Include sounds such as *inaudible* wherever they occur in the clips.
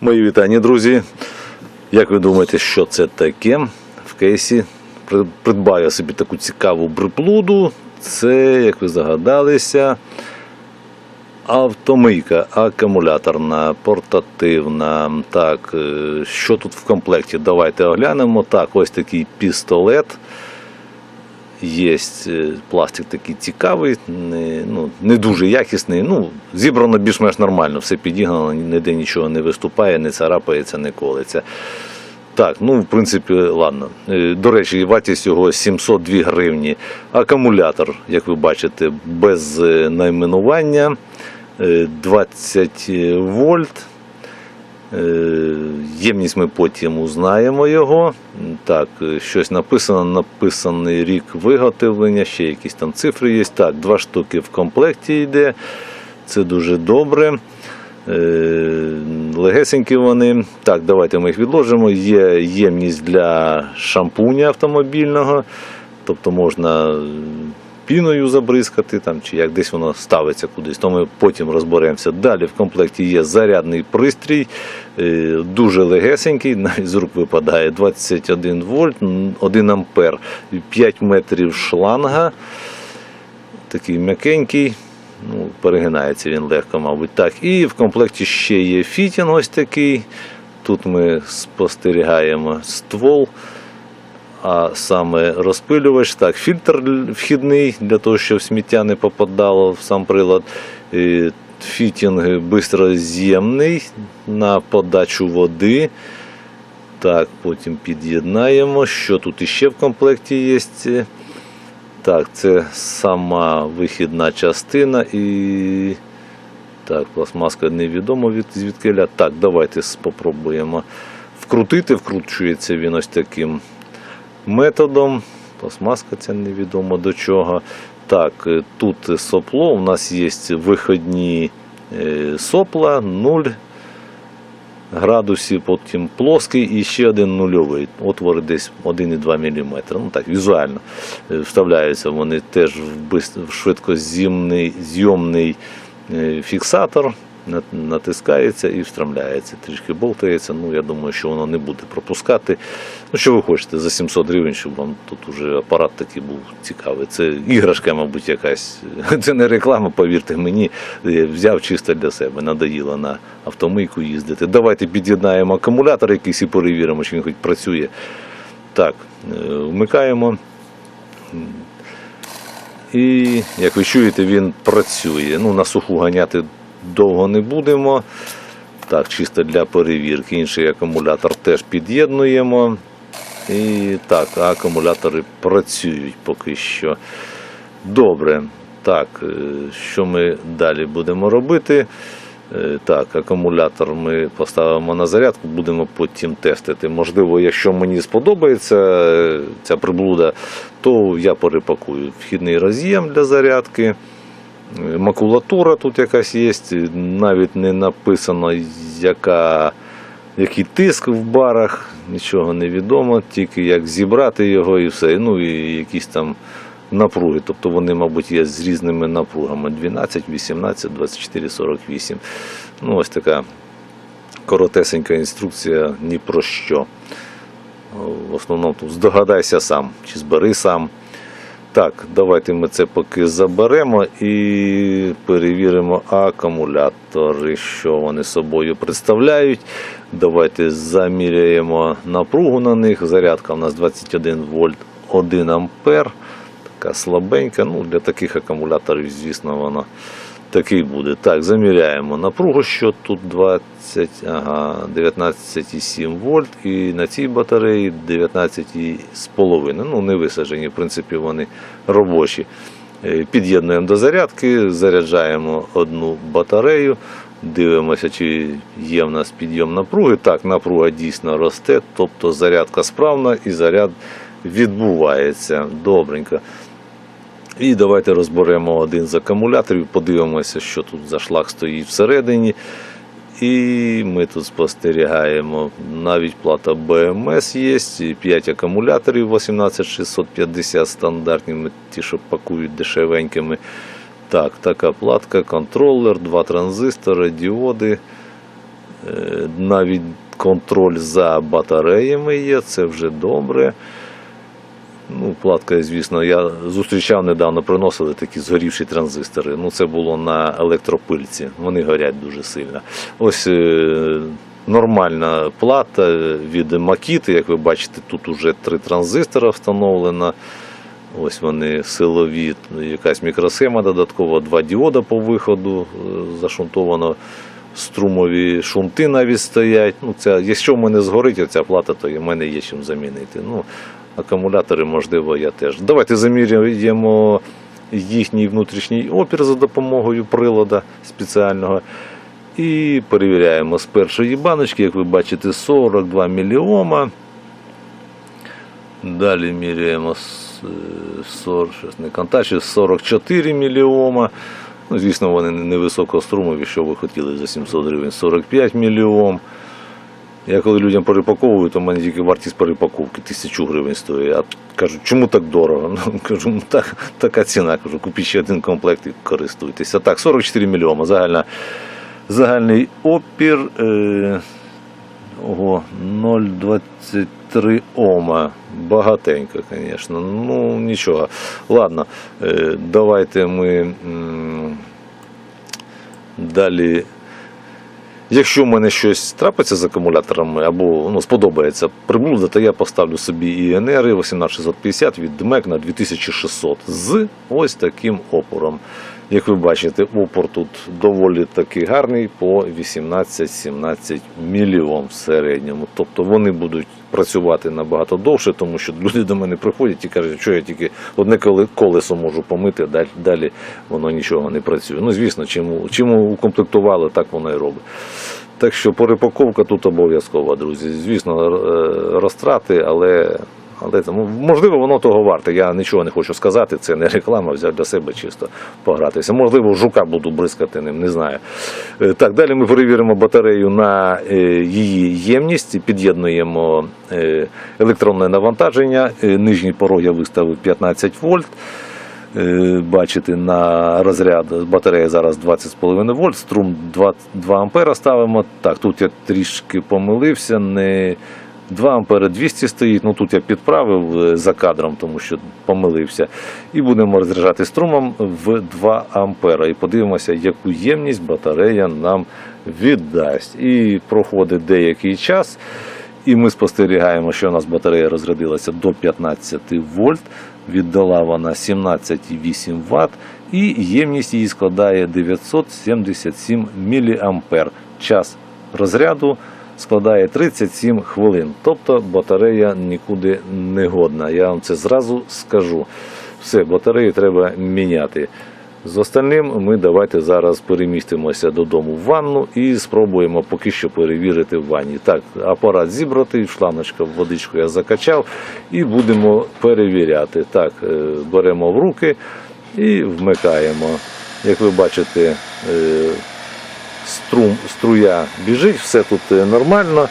Мої вітання, друзі. Як ви думаєте, що це таке? В кейсі При- придбаю собі таку цікаву приплуду. Це, як ви загадалися, автомийка акумуляторна, портативна. Так, е, що тут в комплекті? Давайте оглянемо. Так, ось такий пістолет. Є е, пластик такий цікавий, не, ну, не дуже якісний. Ну, зібрано більш-менш нормально, все підігнано, ніде нічого не виступає, не царапається, не колиться. Так, ну в принципі, ладно. Е, До речі, вартість його 702 гривні. Акумулятор, як ви бачите, без е, найменування, е, 20 вольт. Е, Ємність ми потім узнаємо його. Так, е, щось написано, написаний рік виготовлення, ще якісь там цифри є. Так, два штуки в комплекті йде. Це дуже добре. Е, Легесенькі вони. Так, давайте ми їх відложимо. Є ємність для шампуня автомобільного, тобто можна піною забризкати, там, чи як десь воно ставиться кудись, то ми потім розберемося. Далі в комплекті є зарядний пристрій, е, дуже легесенький, навіть з рук випадає 21 вольт, 1 ампер, 5 метрів шланга. Такий м'якенький. Ну, перегинається він легко, мабуть. Так. І в комплекті ще є фітінг ось такий. Тут ми спостерігаємо ствол, а саме розпилювач. Так, фільтр вхідний для того, щоб сміття не попадало в сам прилад. Фітінг бистроз'ємний на подачу води. Так, потім під'єднаємо. Що тут іще в комплекті є? Так, це сама вихідна частина і. Так, пластмаска невідомо від звідкиля. Так, давайте спробуємо вкрутити. Вкручується він ось таким методом. Пластмаска ця невідомо до чого. Так, е, тут сопло. У нас є виходні е, сопла 0 градусів, потім плоский і ще один нульовий. Отвори десь 1,2 мм. Ну так, візуально е, вставляються вони теж в, швидкозйомний зйомний фіксатор. На- Натискається і встромляється, трішки болтається. Ну, я думаю, що воно не буде пропускати. Ну, що ви хочете за 700 гривень, щоб вам тут уже апарат такий був цікавий. Це іграшка, мабуть, якась. *laughs* Це не реклама, повірте мені. Я взяв чисто для себе. Надоїло на автомийку їздити. Давайте під'єднаємо акумулятор якийсь і перевіримо, чи він хоч працює. Так, е, вмикаємо. І, як ви чуєте, він працює. Ну, на суху ганяти довго не будемо. Так, чисто для перевірки. Інший акумулятор теж під'єднуємо. І так, акумулятори працюють поки що. Добре. Так, е, що ми далі будемо робити? Е, Так, акумулятор ми поставимо на зарядку, будемо потім тестити. Можливо, якщо мені сподобається е, ця приблуда, то я перепакую вхідний роз'єм для зарядки. Е, Макулатура тут якась є, навіть не написано, яка, який тиск в барах, нічого не відомо, тільки як зібрати його і все. Ну і якісь там напруги. Тобто вони, мабуть, є з різними напругами: 12, 18, 24, 48. Ну, ось така коротесенька інструкція ні про що. В основному тут здогадайся сам, чи збери сам. Так, давайте ми це поки заберемо і перевіримо акумулятори, що вони собою представляють. Давайте заміряємо напругу на них. Зарядка у нас 21 вольт 1 ампер. Така слабенька. Ну, для таких акумуляторів, звісно, вона такий буде. Так, заміряємо напругу, що тут 20, ага, 19,7 вольт, і на цій батареї 19,5. Ну, не висаджені, в принципі, вони робочі. Е, Під'єднуємо до зарядки, заряджаємо одну батарею, дивимося, чи є в нас підйом напруги. Так, напруга дійсно росте, тобто зарядка справна і заряд відбувається добренько. І давайте розберемо один з акумуляторів, подивимося, що тут за шлак стоїть всередині. І ми тут спостерігаємо, навіть плата БМС є, 5 акумуляторів 18650 стандартні, ті, що пакують дешевенькими. Так, така платка, контролер, два транзистори, діоди. Е, Навіть контроль за батареями є, це вже добре. Ну, платка, звісно, я зустрічав недавно, приносили такі згорівші транзистори. Ну, це було на електропильці. Вони горять дуже сильно. Ось е, нормальна плата від Макіти, як ви бачите, тут уже три транзистора встановлено. Ось вони силові, якась мікросхема додаткова, два діода по виходу е, зашунтовано. Струмові шунти навіть стоять. Ну, це, якщо в мене згорить оця плата, то в мене є чим замінити. Ну, акумулятори, можливо, я теж. Давайте замірюємо їхній внутрішній опір за допомогою прилада спеціального. І перевіряємо з першої баночки, як ви бачите, 42 міліома. Далі міряємо е, 40, не контачі, 44 міліома. Ну, звісно, вони невисокострумові, що ви хотіли за 700 гривень, 45 мільйом. Я коли людям перепаковую, то в мене тільки вартість перепаковки тисячу гривень стоїть. А кажуть, чому так дорого? *laughs* Ну, кажу, ну так, така ціна. Кажу, купіть ще один комплект і користуйтеся. Так, 44 мільйома. Загальна, загальний опір. Е, ого, 0,23 Ома. Багатенько, звісно. Ну, нічого. Ладно, е, давайте ми м, далі. Якщо в мене щось трапиться з акумуляторами або ну, сподобається приблуда, то я поставлю собі і НР 18650 від ДМЕК на 2600 з ось таким опором. Як ви бачите, опор тут доволі таки гарний по 18-17 мільйон в середньому. Тобто вони будуть працювати набагато довше, тому що люди до мене приходять і кажуть, що я тільки одне коле- колесо можу помити, далі, далі воно нічого не працює. Ну, звісно, чим, чим укомплектували, так воно і робить. Так що перепаковка тут обов'язкова, друзі. Звісно, е, розтрати, але, але можливо, воно того варте. Я нічого не хочу сказати, це не реклама, взяв для себе чисто погратися. Можливо, жука буду бризкати ним, не знаю. Е, Так, далі ми перевіримо батарею на е, її ємність, під'єднуємо е, електронне навантаження. Нижній порог я виставив 15 вольт. Бачите, на розряд батарея зараз 20,5 вольт, струм 2, 2 ампера ставимо. Так, тут я трішки помилився, не 2 ампера 200 стоїть, ну тут я підправив е, за кадром, тому що помилився. І будемо розряджати струмом в 2 ампера. І подивимося, яку ємність батарея нам віддасть. І проходить деякий час. І ми спостерігаємо, що у нас батарея розрядилася до 15 вольт, віддала вона 17,8 Вт, і ємність її складає 977 мА. Час розряду складає 37 хвилин. Тобто батарея нікуди не годна. Я вам це зразу скажу. Все, батарею треба міняти. З остальним ми давайте зараз перемістимося додому в ванну і спробуємо поки що перевірити в ванні. Так, апарат зібратий, шланочка водичку я закачав і будемо перевіряти. Так, е, беремо в руки і вмикаємо. Як ви бачите, е, струм, струя біжить, все тут е, нормально.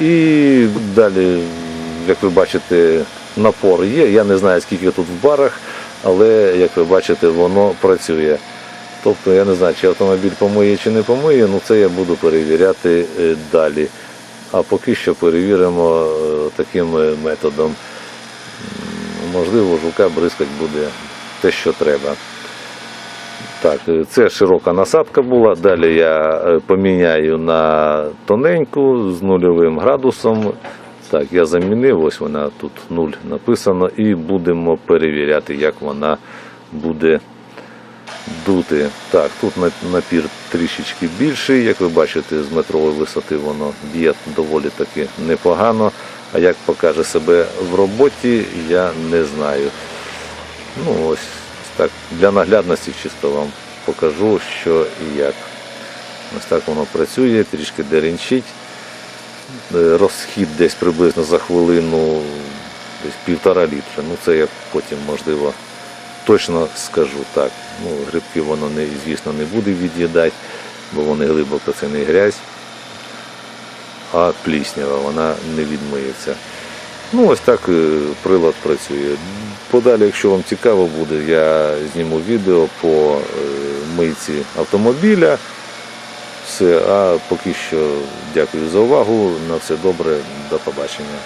І, далі, як ви бачите, напор є. Я не знаю, скільки тут в барах, але як ви бачите, воно працює. Тобто я не знаю, чи автомобіль помиє чи не помиє, ну це я буду перевіряти е, далі. А поки що перевіримо е, таким методом. Можливо, жука бризкать буде те, що треба. Так, е, це широка насадка була. Далі я е, поміняю на тоненьку з нульовим градусом. Так, я замінив, ось вона тут 0 написано, і будемо перевіряти, як вона буде дути. Так, тут напір трішечки більший. Як ви бачите, з метрової висоти воно б'є доволі таки непогано. А як покаже себе в роботі, я не знаю. Ну, ось так, для наглядності чисто вам покажу, що і як. Ось так воно працює, трішки деренчить. Е, Розхід десь приблизно за хвилину десь півтора літра. Ну це я потім, можливо, точно скажу так. Ну, грибки воно не, звісно, не буде від'їдати, бо вони глибоко це не грязь, а пліснява, вона не відмиється. Ну, ось так е, прилад працює. Подалі, якщо вам цікаво буде, я зніму відео по е, мийці автомобіля. все. А поки що дякую за увагу. На все добре, до побачення.